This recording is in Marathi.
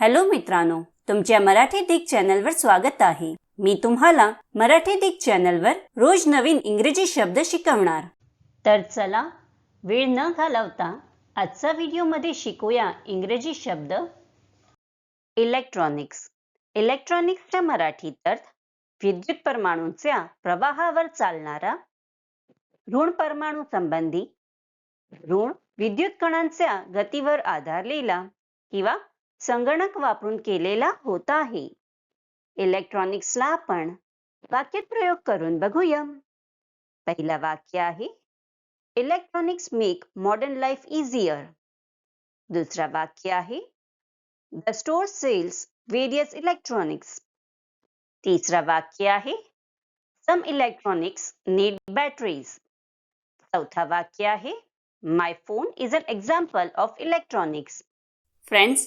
हॅलो मित्रांनो तुमच्या मराठी दिग चॅनलवर स्वागत आहे. मी तुम्हाला मराठी दिग चॅनलवर रोज नवीन इंग्रजी शब्द शिकवणार. तर चला वेळ न घालवता आजचा व्हिडिओमध्ये शिकूया इंग्रजी शब्द इलेक्ट्रॉनिक्स इलेक्ट्रॉनिक्सच्या मराठीत अर्थ विद्युत परमाणूंच्या प्रवाहावर चालणारा ऋण परमाणू संबंधी ऋण विद्युत कणांच्या गतीवर आधारलेला किंवा संगणक वापरून केलेला होत आहे. इलेक्ट्रॉनिक्सला आपण वाक्यात प्रयोग करून बघूया. पहिला वाक्य आहे electronics make modern life easier दुसरा वाक्य आहे the store sells various electronics तिसरा वाक्य आहे सम इलेक्ट्रॉनिक्स नीड बॅटरीज चौथा वाक्य आहे my phone is an example of electronics friends